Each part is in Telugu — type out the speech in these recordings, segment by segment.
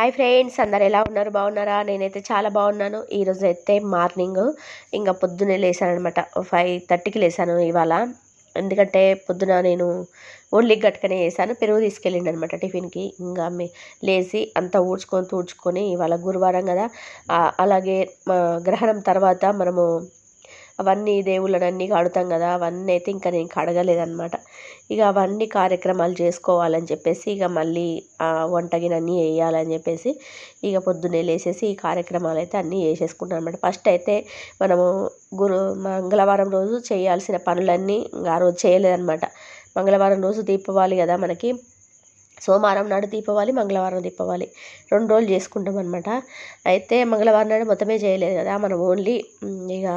హాయ్ ఫ్రెండ్స్ అందరు ఎలా ఉన్నారు? బాగున్నారా? నేనైతే చాలా బాగున్నాను. ఈరోజు అయితే మార్నింగ్ ఇంకా పొద్దున్నే లేసాను అనమాట ఫైవ్ థర్టీకి లేసాను ఇవాళ. ఎందుకంటే పొద్దున నేను ఓన్లీ గట్టుకనే వేసాను పెరుగు తీసుకెళ్ళిండి అనమాట టిఫిన్కి. ఇంకా లేచి అంతా ఊడ్చుకొని తూడ్చుకొని ఇవాళ గురువారం కదా. అలాగే గ్రహణం తర్వాత మనము అవన్నీ దేవుళ్ళని అన్నీ కడుతాం కదా అవన్నీ అయితే ఇంకా నేను కడగలేదనమాట ఇక అవన్నీ కార్యక్రమాలు చేసుకోవాలని చెప్పేసి ఇక మళ్ళీ వంట వేయాలని చెప్పేసి ఇక పొద్దున్నే లేసేసి ఈ కార్యక్రమాలు అయితే అన్నీ చేసేసుకుంటాం అనమాట ఫస్ట్ అయితే మనము గురు మంగళవారం రోజు చేయాల్సిన పనులన్నీ ఆ రోజు చేయలేదన్నమాట. మంగళవారం రోజు దీపావళి కదా మనకి. సోమవారం నాడు దీపావళి మంగళవారం దీపావళి రెండు రోజులు చేసుకుంటాం అనమాట అయితే మంగళవారం నాడు మొత్తమే చేయలేదు కదా మనం ఓన్లీ ఇక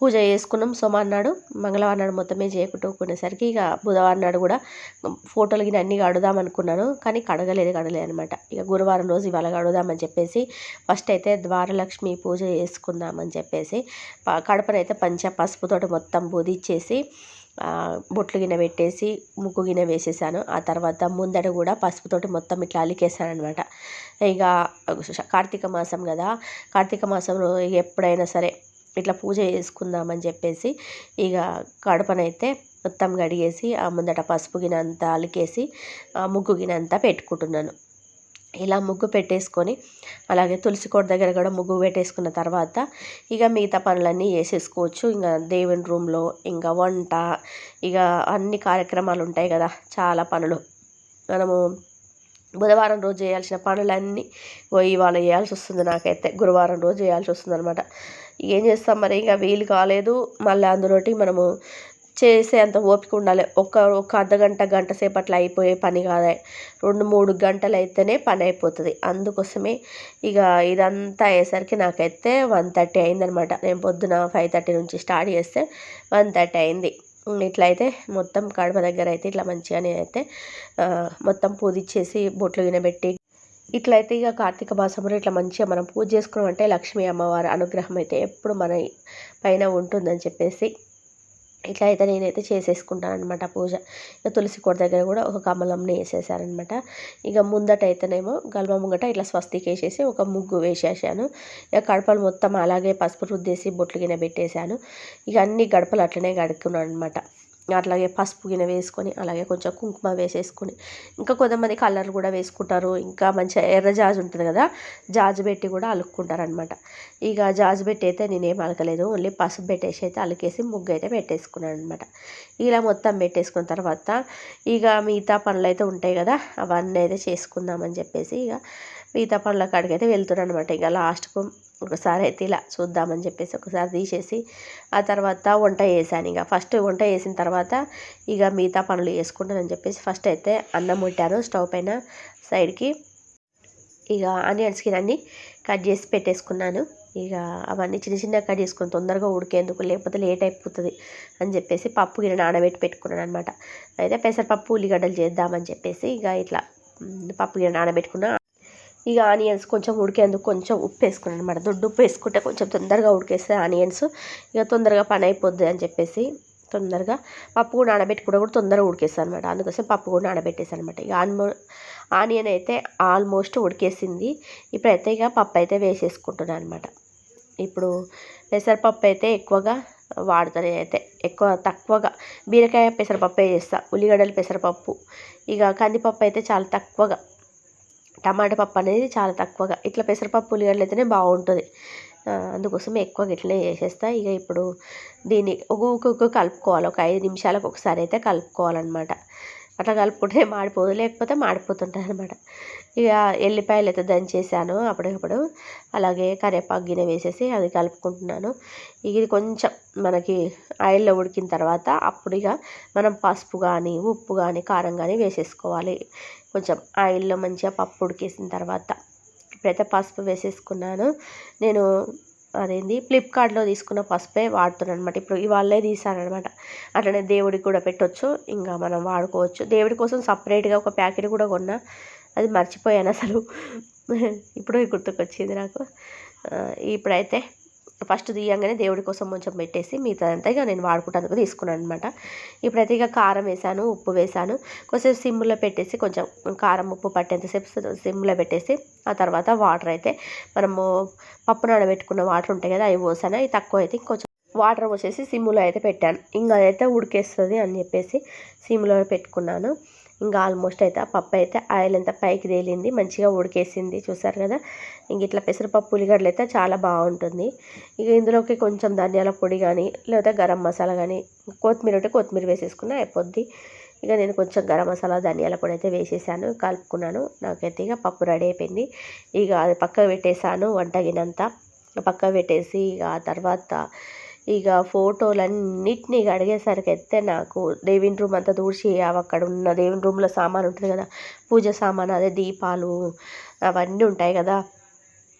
పూజ చేసుకున్నాం. సోమవారం నాడు మంగళవారం నాడు మొత్తమే చేయకుంటుకునేసరికి ఇక బుధవారం నాడు కూడా ఫోటోలు గిన్నె అన్నీ కడుదాం అనుకున్నాను. కానీ కడగలేదు కడలేదు అనమాట ఇక గురువారం రోజు ఇవాళ కడుగుదామని చెప్పేసి ఫస్ట్ అయితే ద్వారలక్ష్మి పూజ చేసుకుందామని చెప్పేసి కడపనైతే పంచ పసుపుతోటి మొత్తం బుదిచ్చేసి బొట్లు గిన్నె పెట్టేసి ముగ్గు గిన్నె వేసేసాను. ఆ తర్వాత ముందడ కూడా పసుపుతోటి మొత్తం ఇట్లా అలికేసాను అనమాట ఇక కార్తీక మాసం కదా కార్తీక మాసంలో ఎప్పుడైనా సరే ఇట్లా పూజ చేసుకుందామని చెప్పేసి ఇక కడపనైతే మొత్తం కడిగేసి ఆ ముందట పసుపు గినంత అంతా అలికేసి ఆ ముగ్గు గినంత పెట్టుకుంటున్నాను. ఇలా ముగ్గు పెట్టేసుకొని అలాగే తులసి కోట దగ్గర కూడా ముగ్గు పెట్టేసుకున్న తర్వాత ఇక మిగతా పనులన్నీ చేసేసుకోవచ్చు. ఇంకా దేవుని రూమ్లో ఇంకా వంట ఇక అన్ని కార్యక్రమాలు ఉంటాయి కదా చాలా పనులు. మనము బుధవారం రోజు చేయాల్సిన పనులన్నీ ఇవాళ చేయాల్సి వస్తుంది నాకైతే. గురువారం రోజు చేయాల్సి వస్తుంది అనమాట ఏం చేస్తాం మరి? ఇంకా వీలు కాలేదు. మళ్ళీ అందులోటి మనము చేసే అంత ఓపిక ఉండాలి. ఒక ఒక అర్ధగంట గంట సేపట్లో అయిపోయే పని కాదు. రెండు మూడు గంటలు అయితేనే పని అయిపోతుంది. అందుకోసమే ఇక ఇదంతా అయ్యేసరికి నాకైతే వన్ థర్టీ అయిందనమాట. నేను పొద్దున ఫైవ్ థర్టీ నుంచి స్టార్ట్ చేస్తే వన్ థర్టీ అయింది. ఇట్లా అయితే మొత్తం కడప దగ్గర అయితే ఇట్లా మంచిగానే అయితే మొత్తం పూజిచ్చేసి బొట్లు వినబెట్టి ఇట్లయితే ఇక కార్తీక మాసంలో ఇట్లా మంచిగా మనం పూజ చేసుకున్నాం అంటే లక్ష్మీ అమ్మవారి అనుగ్రహం అయితే ఎప్పుడు మన పైన ఉంటుందని చెప్పేసి ఇట్లా అయితే నేనైతే చేసేసుకుంటాను అనమాట పూజ. ఇక తులసి కోట దగ్గర కూడా ఒక కమలంని వేసేసారనమాట ఇక ముందట అయితేనేమో గల్మ ముంగట ఇట్లా స్వస్తికి వేసేసి ఒక ముగ్గు వేసేసాను. ఇక గడపలు మొత్తం అలాగే పసుపు రుద్దేసి బొట్లు గిన్నె పెట్టేశాను. ఇక అన్ని గడపలు అట్లనే గడుక్కున్నాను అనమాట అట్లాగే పసుపు గిన్నె వేసుకొని అలాగే కొంచెం కుంకుమ వేసేసుకొని ఇంకా కొంతమంది కలర్ కూడా వేసుకుంటారు. ఇంకా మంచిగా ఎర్ర జాజు ఉంటుంది కదా జాజు పెట్టి కూడా అలుక్కుంటారు అనమాట ఇక జాజు పెట్టి అయితే నేనేం అలకలేదు ఓన్లీ పసుపు పెట్టేసి అయితే అలికేసి ముగ్గు అయితే పెట్టేసుకున్నాను అనమాట ఇలా మొత్తం పెట్టేసుకున్న తర్వాత ఇక మిగతా పనులు అయితే ఉంటాయి కదా అవన్నీ అయితే చేసుకుందామని చెప్పేసి ఇక మిగతా పనుల కాడికి అయితే వెళ్తున్నాను అనమాట ఇంకా లాస్ట్కు ఒకసారి అయితే ఇలా చూద్దామని చెప్పేసి ఒకసారి తీసేసి ఆ తర్వాత వంట చేశాను. ఇక ఫస్ట్ వంట చేసిన తర్వాత ఇక మిగతా పనులు చేసుకుంటానని చెప్పేసి ఫస్ట్ అయితే అన్నం ముట్టాను స్టవ్ పైన సైడ్కి. ఇక ఆనియన్స్కి అన్నీ కట్ చేసి పెట్టేసుకున్నాను. ఇక అవన్నీ చిన్న చిన్న కట్ చేసుకొని తొందరగా ఉడికేందుకు లేకపోతే లేట్ అయిపోతుంది అని చెప్పేసి పప్పు గిన్నె నానబెట్టి పెట్టుకున్నాను అనమాట అయితే పెసరపప్పు ఉల్లిగడ్డలు చేద్దామని చెప్పేసి ఇక ఇట్లా పప్పు గిన్నె నానబెట్టుకున్నా. ఇక ఆనియన్స్ కొంచెం ఉడికేందుకు కొంచెం ఉప్పు వేసుకున్నాను అనమాట దొడ్డు ఉప్పు వేసుకుంటే కొంచెం తొందరగా ఉడికేస్తే ఆనియన్స్. ఇక తొందరగా పని అయిపోద్ది అని చెప్పేసి తొందరగా పప్పు కూడా నానబెట్టుకుంటే కూడా తొందరగా ఉడికేస్తాను అనమాట అందుకోసం పప్పు కూడా నానబెట్టేసాను అనమాట ఇక ఆన్మో ఆనియన్ అయితే ఆల్మోస్ట్ ఉడికేసింది. ఇప్పుడైతే ఇక పప్పు అయితే వేసేసుకుంటున్నాను అనమాట ఇప్పుడు పెసరపప్పు అయితే ఎక్కువగా వాడుతాను అయితే ఎక్కువ తక్కువగా బీరకాయ పెసరపప్పే చేస్తాను ఉల్లిగడ్డలు పెసరపప్పు. ఇక కందిపప్పు అయితే చాలా తక్కువగా టమాటా పప్పు అనేది చాలా తక్కువగా. ఇట్లా పెసరపప్పు ఉల్లిగడ్డలు అయితేనే బాగుంటుంది. అందుకోసం ఎక్కువగా ఇట్లనే చేసేస్తా. ఇక ఇప్పుడు దీన్ని ఒక్కొక్క కలుపుకోవాలి. ఒక ఐదు నిమిషాలకు ఒకసారి అయితే కలుపుకోవాలన్నమాట. అట్లా కలుపుకుంటే మాడిపోదు. లేకపోతే మాడిపోతుంటుంది అనమాట ఇక ఎల్లిపాయలు అయితే దంచేసాను అప్పటికప్పుడు అలాగే కరివేపాకు గిన్నె వేసేసి అది కలుపుకుంటున్నాను. ఇది కొంచెం మనకి ఆయిల్లో ఉడికిన తర్వాత అప్పుడు ఇక మనం పసుపు కానీ ఉప్పు కానీ కారం కానీ వేసేసుకోవాలి. కొంచెం ఆయిల్లో మంచిగా పప్పు ఉడికేసిన తర్వాత ఇప్పుడైతే పసుపు వేసేసుకున్నాను. నేను అదేంది ఫ్లిప్కార్ట్లో తీసుకున్న పసుపే వాడుతున్నాను అనమాట ఇప్పుడు ఇవాళే తీసానమాట అట్లనే దేవుడికి కూడా పెట్టవచ్చు ఇంకా మనం వాడుకోవచ్చు. దేవుడి కోసం సపరేట్గా ఒక ప్యాకెట్ కూడా కొన్నా అది మర్చిపోయాను అసలు. ఇప్పుడు గుర్తుకొచ్చింది నాకు. ఇప్పుడైతే ఫస్ట్ తీయంగానే దేవుడి కోసం కొంచెం పెట్టేసి మిగతాదంతా ఇక నేను వాడుకుంటానికి తీసుకున్నాను అనమాట ఇప్పుడైతే ఇక కారం వేసాను ఉప్పు వేసాను. కొంచెం సిమ్లో పెట్టేసి కొంచెం కారం ఉప్పు పట్టేంతసేపు సిమ్లో పెట్టేసి ఆ తర్వాత వాటర్ అయితే మనము పప్పు నానబెట్టుకున్న వాటర్ ఉంటాయి కదా అవి పోసాను. అవి తక్కువ అయితే ఇంకొంచెం వాటర్ పోసేసి సిమ్లో అయితే పెట్టాను. ఇంకా అదైతే ఉడికేస్తుంది అని చెప్పేసి సిమ్లో పెట్టుకున్నాను. ఇంకా ఆల్మోస్ట్ అయితే ఆ పప్పు అయితే ఆయిల్ అంతా పైకి తేలింది మంచిగా ఉడికేసింది. చూసారు కదా? ఇంక ఇట్లా పెసరపప్పు ఉల్లిగడ్డలు అయితే చాలా బాగుంటుంది. ఇక ఇందులోకి కొంచెం ధనియాల పొడి కానీ లేకపోతే గరం మసాలా కానీ కొత్తిమీర ఉంటే కొత్తిమీర వేసేసుకున్నా అయిపోద్ది. ఇక నేను కొంచెం గరం మసాలా ధనియాల పొడి అయితే వేసేసాను కలుపుకున్నాను. నాకైతే ఇక పప్పు రెడీ అయిపోయింది. ఇక అది పక్కకు పెట్టేశాను వంట గినంతా. పక్కకు పెట్టేసి ఇక ఆ తర్వాత ఇక ఫోటోలన్నిటినీ కడిగేసరికి అయితే నాకు దేవుని రూమ్ అంతా తుడిచి అక్కడ ఉన్న దేవుని రూమ్లో సామాన్ ఉంటుంది కదా పూజ సామాన్ అదే దీపాలు అవన్నీ ఉంటాయి కదా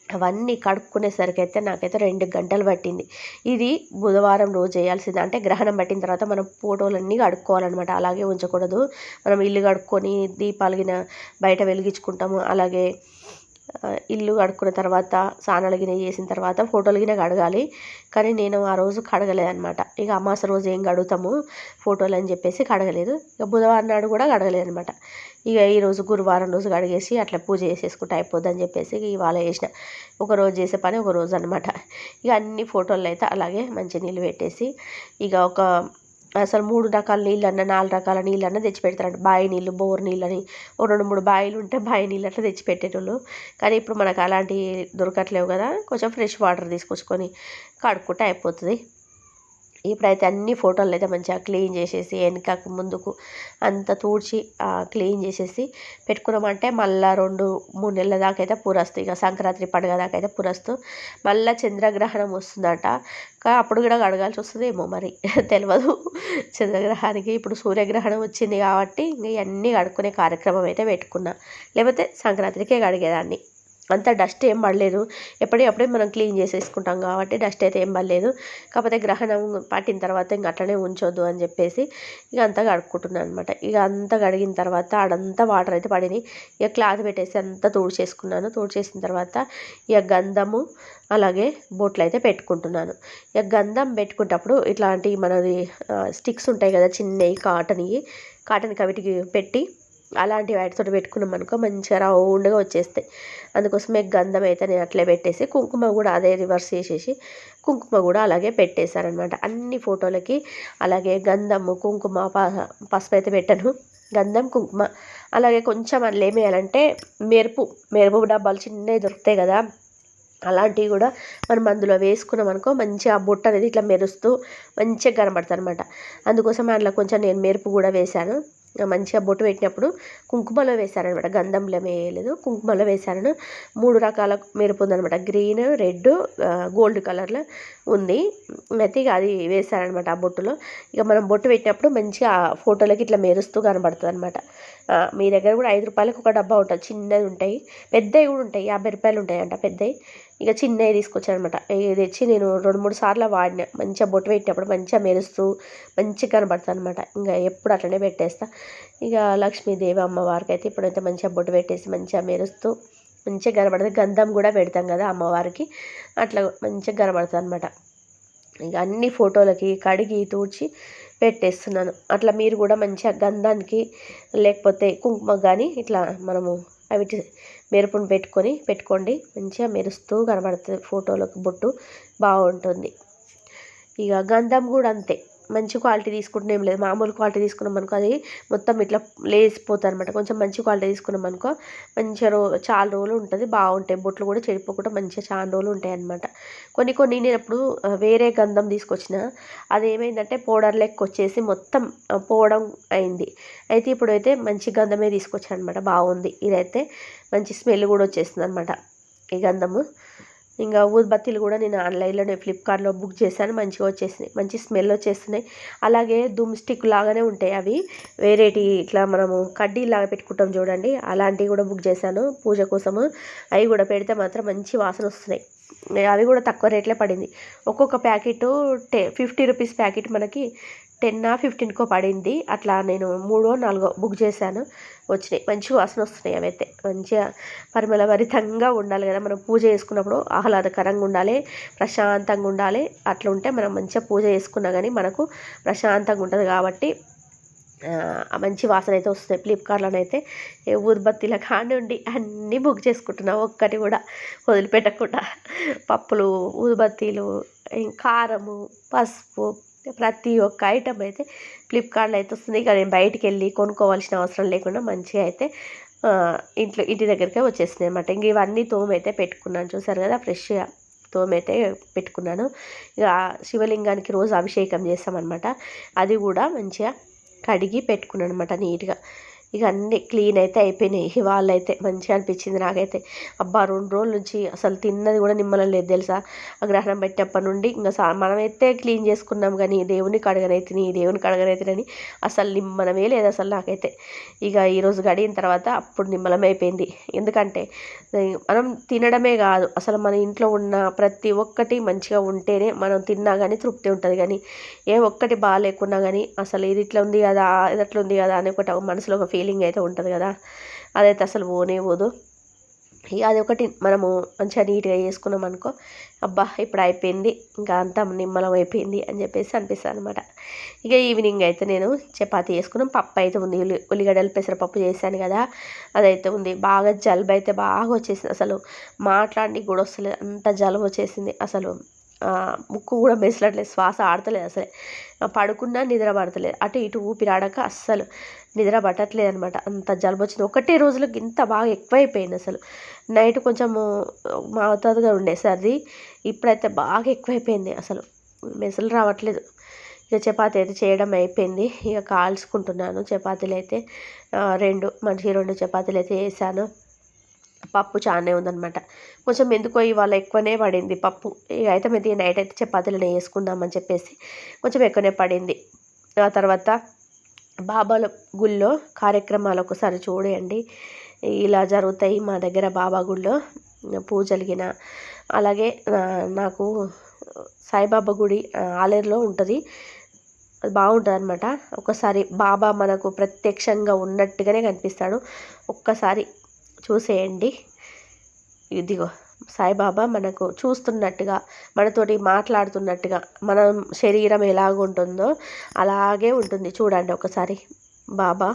అవన్నీ కడుక్కునేసరికి అయితే నాకైతే రెండు గంటలు పట్టింది. ఇది బుధవారం రోజు చేయాల్సింది. అంటే గ్రహణం పట్టిన తర్వాత మనం ఫోటోలన్నీ కడుక్కోవాలన్నమాట. అలాగే ఉంచకూడదు. మనం ఇల్లు కడుక్కొని దీపాలు గిన బయట వెలిగించుకుంటాము. అలాగే ఇల్లు కడుక్కున్న తర్వాత స్నానాలు గిన్నె చేసిన తర్వాత ఫోటోలు గిన్నె కడగాలి. కానీ నేను ఆ రోజు కడగలేదనమాట ఇక అమాస రోజు ఏం కడుగుతాము? ఫోటోలు అని చెప్పేసి కడగలేదు. ఇక బుధవారం నాడు కూడా కడగలేదు అనమాట ఇక ఈరోజు గురువారం రోజు కడిగేసి అట్లా పూజ చేసేసుకుంటే అయిపోద్దని చెప్పేసి ఇవాళ చేసిన. ఒక రోజు చేసే పని ఒక రోజు అనమాట ఇక అన్ని ఫోటోలు అయితే అలాగే మంచి నీళ్ళు పెట్టేసి ఇక ఒక అసలు మూడు రకాల నీళ్ళన్న నాలుగు రకాల నీళ్ళన్న తెచ్చి పెడతారంట బావి నీళ్ళు బోర్ నీళ్ళని. ఓ రెండు మూడు బావిలు ఉంటే బావి నీళ్ళు అట్లా తెచ్చి పెట్టేటోళ్ళు కానీ ఇప్పుడు మనకు అలాంటివి దొరకట్లేవు కదా. కొంచెం ఫ్రెష్ వాటర్ తీసుకొచ్చుకొని కడుక్కుంటే అయిపోతుంది. ఇప్పుడైతే అన్ని ఫోటోలు అయితే మంచిగా క్లీన్ చేసేసి వెనకకు ముందుకు అంత తూడ్చి క్లీన్ చేసేసి పెట్టుకున్నామంటే మళ్ళీ రెండు మూడు నెలల దాకా అయితే పురస్తు ఇక సంక్రాంతి పండుగ దాకా అయితే పురస్తు. మళ్ళీ చంద్రగ్రహణం వస్తుందట. అప్పుడు కూడా కడగాల్సి వస్తుందేమో మరి. తెలియదు చంద్రగ్రహానికి ఇప్పుడు సూర్యగ్రహణం వచ్చింది కాబట్టి ఇంక ఇవన్నీ కడుక్కునే కార్యక్రమం అయితే పెట్టుకున్నా. లేకపోతే సంక్రాంతికే కడిగేదాన్ని. అంత డస్ట్ ఏం పడలేదు. ఎప్పటికప్పుడే మనం క్లీన్ చేసేసుకుంటాం కాబట్టి డస్ట్ అయితే ఏం పడలేదు. కాకపోతే గ్రహణం పట్టిన తర్వాత ఇంక అట్లనే ఉంచొద్దు అని చెప్పేసి ఇక అంతా కడుక్కుంటున్నాను అనమాట ఇక అంతా కడిగిన తర్వాత ఆడంతా వాటర్ అయితే పడినాయి. ఇక క్లాత్ పెట్టేసి అంతా తుడిచేసుకున్నాను. తుడిచేసిన తర్వాత ఇక గంధము అలాగే బొట్లు అయితే పెట్టుకుంటున్నాను. ఇక గంధం పెట్టుకునేటప్పుడు ఇట్లాంటి మనది స్టిక్స్ ఉంటాయి కదా చిన్నవి కాటన్వి కాటన్ కవిటికి పెట్టి అలాంటి వాటితో పెట్టుకున్నాం అనుకో మంచిగా రౌండ్గా వచ్చేస్తాయి. అందుకోసమే గంధం అయితే నేను అట్లే పెట్టేసి కుంకుమ కూడా అదే రివర్స్ చేసేసి కుంకుమ కూడా అలాగే పెట్టేశారనమాట. అన్ని ఫోటోలకి అలాగే గంధము కుంకుమ పసుపు అయితే పెట్టాను. గంధం కుంకుమ అలాగే కొంచెం అందులో ఏం వేయాలంటే మెరుపు మెరుపు డబ్బాలు చిన్నవి దొరుకుతాయి కదా అలాంటివి కూడా మనం అందులో వేసుకున్నాం అనుకో మంచిగా ఆ బుట్ట అనేది ఇట్లా మెరుస్తూ మంచిగా కనబడుతుంది అనమాట అందుకోసం అందులో కొంచెం నేను మెరుపు కూడా వేశాను. మంచిగా బొట్టు పెట్టినప్పుడు కుంకుమలో వేశారనమాట. గంధంలో వేయలేదు. కుంకుమలో వేశాను మూడు రకాల మెరుపు ఉందనమాట. గ్రీన్ రెడ్ గోల్డ్ కలర్లో ఉంది. అయితే ఇక అది వేశారనమాట ఆ బొట్టులో. ఇక మనం బొట్టు పెట్టినప్పుడు మంచిగా ఫోటోలకి ఇట్లా మెరుస్తూ కనబడుతుంది అనమాట మీ దగ్గర కూడా ఐదు రూపాయలకు ఒక డబ్బా ఉంటుంది చిన్నది ఉంటాయి. పెద్దవి కూడా ఉంటాయి. యాభై రూపాయలు ఉంటాయి అంట పెద్దవి. ఇక చిన్నవి తీసుకొచ్చాను అనమాట ఇది తెచ్చి నేను రెండు మూడు సార్లు వాడిన. మంచిగా బొట్టు పెట్టినప్పుడు మంచిగా మెరుస్తూ మంచిగా కనబడతాను అనమాట ఇంకా ఎప్పుడు అట్లనే పెట్టేస్తా. ఇక లక్ష్మీదేవి అమ్మవారికి అయితే ఇప్పుడైతే మంచిగా బొట్టు పెట్టేసి మంచిగా మెరుస్తూ మంచిగా కనబడుతుంది గంధం కూడా పెడతాం కదా అమ్మవారికి. అట్లా మంచిగా కనబడుతుంది అనమాట ఇక అన్ని ఫోటోలకి కడిగి తూడ్చి పెట్టేస్తున్నాను. అట్లా మీరు కూడా మంచిగా గంధానికి లేకపోతే కుంకుమ కానీ ఇట్లా మనము అవి మెరుపును పెట్టుకొని పెట్టుకోండి. మంచిగా మెరుస్తూ కనబడుతుంది. ఫోటోలకు బొట్టు బాగుంటుంది. ఇక గంధం కూడా అంతే. మంచి క్వాలిటీ తీసుకుంటే ఏం లేదు. మామూలు క్వాలిటీ తీసుకున్నాం అనుకో అది మొత్తం ఇట్లా లేసిపోతుంది అనమాట కొంచెం మంచి క్వాలిటీ తీసుకున్నాం అనుకో మంచిగా రో చాలా రోజులు ఉంటుంది బాగుంటాయి. బొట్లు కూడా చెడిపోకుండా మంచిగా చాలా రోజులు ఉంటాయి అనమాట కొన్ని కొన్ని నేను ఎప్పుడు వేరే గంధం తీసుకొచ్చిన అది ఏమైందంటే పౌడర్ లెక్క వచ్చేసి మొత్తం పోవడం అయింది. అయితే ఇప్పుడైతే మంచి గంధమే తీసుకొచ్చాను అనమాట బాగుంది. ఇదైతే మంచి స్మెల్ కూడా వచ్చేస్తుంది అనమాట ఈ గంధము. ఇంకా ఊద్బత్తీలు కూడా నేను ఆన్లైన్లోనే ఫ్లిప్కార్ట్లో బుక్ చేశాను. మంచిగా వచ్చేసినాయి. మంచి స్మెల్ వచ్చేస్తున్నాయి. అలాగే దుమ్ స్టిక్ లాగానే ఉంటాయి అవి. వేరేటి ఇట్లా మనము కడ్డీలాగా పెట్టుకుంటాం చూడండి. అలాంటివి కూడా బుక్ చేశాను పూజ కోసము. అవి కూడా పెడితే మాత్రం మంచి వాసన వస్తున్నాయి. అవి కూడా తక్కువ రేట్లే పడింది. ఒక్కొక్క ప్యాకెట్ టే ఫిఫ్టీ రూపీస్ ప్యాకెట్ మనకి టెన్నా ఫిఫ్టీన్కో పడింది. అట్లా నేను మూడో నాలుగో బుక్ చేశాను. వచ్చినాయి. మంచి వాసన వస్తున్నాయి అవైతే. మంచిగా పరిమళభరితంగా ఉండాలి కదా. మనం పూజ చేసుకున్నప్పుడు ఆహ్లాదకరంగా ఉండాలి ప్రశాంతంగా ఉండాలి. అట్లా ఉంటే మనం మంచిగా పూజ చేసుకున్నా కానీ మనకు ప్రశాంతంగా ఉంటుంది కాబట్టి మంచి వాసన అయితే వస్తుంది. ఫ్లిప్కార్ట్లో అయితే ఏ ఊదుబత్తీల కానివ్వండి అన్నీ బుక్ చేసుకుంటున్నా. ఒక్కటి కూడా వదిలిపెట్టకుండా. పప్పులు ఊదుబత్తీలు కారము పసుపు ప్రతి ఒక్క ఐటమ్ అయితే ఫ్లిప్కార్ట్లో అయితే వస్తుంది. ఇక నేను బయటికి వెళ్ళి కొనుక్కోవాల్సిన అవసరం లేకుండా మంచిగా అయితే ఇంట్లో ఇంటి దగ్గరికే వచ్చేసినాయి అనమాట ఇంక ఇవన్నీ తోమైతే పెట్టుకున్నాను. చూసారు కదా ఫ్రెష్గా తోమైతే పెట్టుకున్నాను. ఇక శివలింగానికి రోజు అభిషేకం చేస్తామన్నమాట. అది కూడా మంచిగా కడిగి పెట్టుకున్నాను అనమాట నీట్గా. ఇక అన్నీ క్లీన్ అయితే అయిపోయినాయి. ఇవాళ అయితే మంచిగా అనిపించింది నాకైతే. అబ్బా రెండు రోజుల నుంచి అసలు తిన్నది కూడా నిమ్మలం లేదు తెలుసా? ఆ గ్రహణం పెట్టేప్పటి నుండి ఇంకా సా మనమైతే క్లీన్ చేసుకున్నాం కానీ దేవుని కడగనైతిని దేవుని కడగనైతినని అసలు నిమ్మలమే లేదు అసలు నాకైతే. ఇక ఈరోజు గడిగిన తర్వాత అప్పుడు నిమ్మలం అయిపోయింది. ఎందుకంటే మనం తినడమే కాదు అసలు మన ఇంట్లో ఉన్న ప్రతి ఒక్కటి మంచిగా ఉంటేనే మనం తిన్నా కానీ తృప్తి ఉంటుంది కానీ ఏ ఒక్కటి బాగాలేకున్నా కానీ అసలు ఇది ఇట్లా ఉంది కదా ఇది అట్లా ఉంది కదా అని ఒకటి మనసులో ఒక ఫీల్ ఫీలింగ్ అయితే ఉంటుంది కదా. అదైతే అసలు పోనే పోదు. ఇక అది ఒకటి మనము మంచిగా నీట్గా చేసుకున్నాం అనుకో అబ్బా ఇప్పుడు అయిపోయింది ఇంకా అంతా నిమ్మలం అయిపోయింది అని చెప్పేసి అనిపిస్తుంది అనమాట ఇక ఈవినింగ్ అయితే నేను చపాతి చేసుకున్నాం. పప్పు అయితే ఉంది. ఉల్లి ఉల్లిగడ్డలు పెసరపప్పు చేశాను కదా అదైతే ఉంది. బాగా జలుబు అయితే బాగా వచ్చేసింది అసలు. మాట్లాడి కూడా వస్తలేదు అంత జలుబు వచ్చేసింది అసలు. ముక్కు కూడా మెసలట్లేదు శ్వాస ఆడతలేదు అసలే. పడుకున్నా నిద్ర పడతలేదు. అటు ఇటు ఊపిరాడక అస్సలు. నిద్ర పట్టట్లేదు అనమాట అంత జలుబు వచ్చింది ఒకటే రోజులకు ఇంత బాగా ఎక్కువైపోయింది అసలు. నైట్ కొంచెము మావుతాదుగా ఉండే సర్ది ఇప్పుడైతే బాగా ఎక్కువైపోయింది అసలు. మెసలు రావట్లేదు. ఇక చపాతీ అయితే చేయడం అయిపోయింది. ఇక కాల్చుకుంటున్నాను చపాతీలు అయితే. రెండు మనిషి రెండు చపాతీలు అయితే వేసాను పప్పు చాలానే ఉందనమాట కొంచెం ఎందుకో ఇవాళ ఎక్కువనే పడింది పప్పు. ఇక అయితే మేము నైట్ అయితే చపాతీలను వేసుకుందామని చెప్పేసి కొంచెం ఎక్కువనే పడింది. ఆ తర్వాత బాబాల గుళ్ళో కార్యక్రమాలు ఒకసారి చూడండి. ఇలా జరుగుతాయి మా దగ్గర బాబా గుళ్ళో పూజలిగిన. అలాగే నాకు సాయిబాబా గుడి ఆలేరులో ఉంటుంది. అది బాగుంటుంది అనమాట ఒకసారి బాబా మనకు ప్రత్యక్షంగా ఉన్నట్టుగానే కనిపిస్తాడు. ఒక్కసారి చూసేయండి. ఇదిగో. సాయిబాబా మనకు చూస్తున్నట్టుగా మనతోటి మాట్లాడుతున్నట్టుగా మన శరీరం ఎలాగుంటుందో అలాగే ఉంటుంది. చూడండి ఒకసారి. బాబా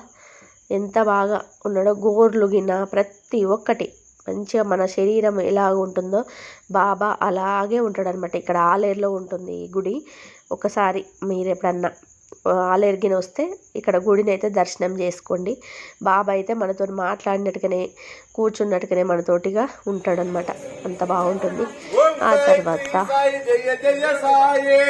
ఎంత బాగా ఉన్నాడో గోర్లు గిన్న ప్రతి ఒక్కటి మంచిగా మన శరీరం ఎలా ఉంటుందో బాబా అలాగే ఉంటాడనమాట ఇక్కడ ఆలేరులో ఉంటుంది ఈ గుడి. ఒకసారి మీరు ఎప్పుడన్నా ఆలెరిగిన వస్తే ఇక్కడ గుడిని అయితే దర్శనం చేసుకోండి. బాబా అయితే మనతో మాట్లాడినట్టుగానే కూర్చున్నట్టుగానే మనతోటిగా ఉంటాడనమాట అంత బాగుంటుంది. ఆ తర్వాత సాయి.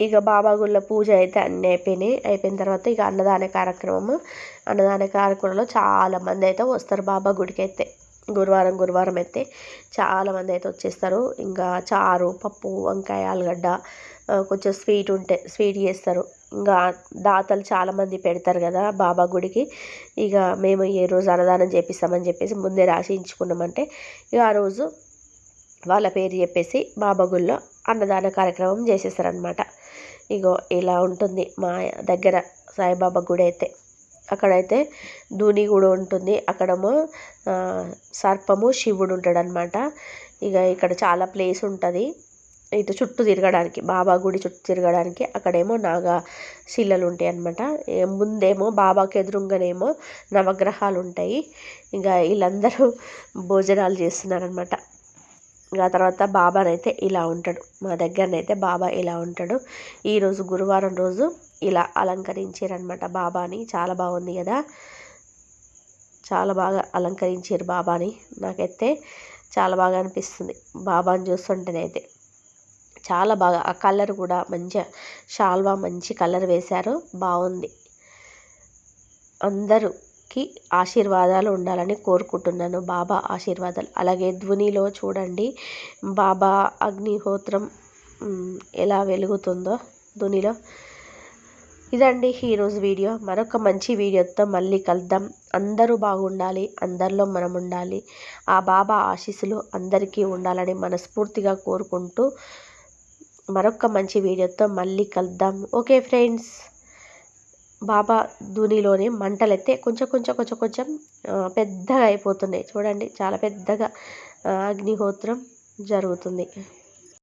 ఇక బాబా గుళ్ళ పూజ అయితే అన్నీ అయిపోయినాయి. అయిపోయిన తర్వాత ఇక అన్నదాన కార్యక్రమము. అన్నదాన కార్యక్రమంలో చాలామంది అయితే వస్తారు బాబా గుడికి అయితే. గురువారం గురువారం అయితే చాలామంది అయితే వచ్చేస్తారు. ఇంకా చారు పప్పు వంకాయ ఆలుగడ్డ కొంచెం స్వీట్ ఉంటే స్వీట్ చేస్తారు. ఇంకా దాతలు చాలామంది పెడతారు కదా బాబా గుడికి. ఇక మేము ఏ రోజు అన్నదానం చేపిస్తామని చెప్పేసి ముందే రాసి ఇచ్చుకున్నామంటే ఇక ఆ రోజు వాళ్ళ పేరు చెప్పేసి బాబా గుళ్ళో అన్నదాన కార్యక్రమం చేసేసారనమాట ఇగో ఇలా ఉంటుంది మా దగ్గర సాయిబాబా గుడి అయితే. అక్కడైతే ధూని కూడా ఉంటుంది. అక్కడేమో సర్పము శివుడు ఉంటాడనమాట ఇక ఇక్కడ చాలా ప్లేస్ ఉంటుంది. ఇటు చుట్టూ తిరగడానికి బాబా గుడి చుట్టూ తిరగడానికి అక్కడేమో నాగా శిలలు ఉంటాయి అనమాట ముందేమో బాబాకి ఎదురుగానేమో నవగ్రహాలు ఉంటాయి. ఇంకా వీళ్ళందరూ భోజనాలు చేస్తున్నారనమాట ఆ తర్వాత బాబానైతే ఇలా ఉంటాడు. మా దగ్గరనైతే బాబా ఇలా ఉంటాడు. ఈరోజు గురువారం రోజు ఇలా అలంకరించారనమాట బాబాని. చాలా బాగుంది కదా? చాలా బాగా అలంకరించారు బాబాని. నాకైతే చాలా బాగా అనిపిస్తుంది బాబాని చూస్తుంటేనైతే. చాలా బాగా ఆ కలర్ కూడా మంచిగా షాల్వా మంచి కలర్ వేశారు. బాగుంది. అందరూ కి ఆశీర్వాదాలు ఉండాలని కోరుకుంటున్నాను. బాబా ఆశీర్వాదాలు. అలాగే ధ్వనిలో చూడండి. బాబా అగ్నిహోత్రం ఎలా వెలుగుతుందో ధ్వనిలో. ఇదండి ఈరోజు వీడియో. మరొక మంచి వీడియోతో మళ్ళీ కలుద్దాం. అందరూ బాగుండాలి. అందరిలో మనం ఉండాలి. ఆ బాబా ఆశీస్సులు అందరికీ ఉండాలని మనస్ఫూర్తిగా కోరుకుంటూ మరొక మంచి వీడియోతో మళ్ళీ కలుద్దాం. Okay friends. బాబా ధూనిలోనే మంటలు కొంచెం కొంచెం కొంచెం కొంచెం పెద్దగా అయిపోతున్నాయి. చూడండి చాలా పెద్దగా అగ్నిహోత్రం జరుగుతుంది.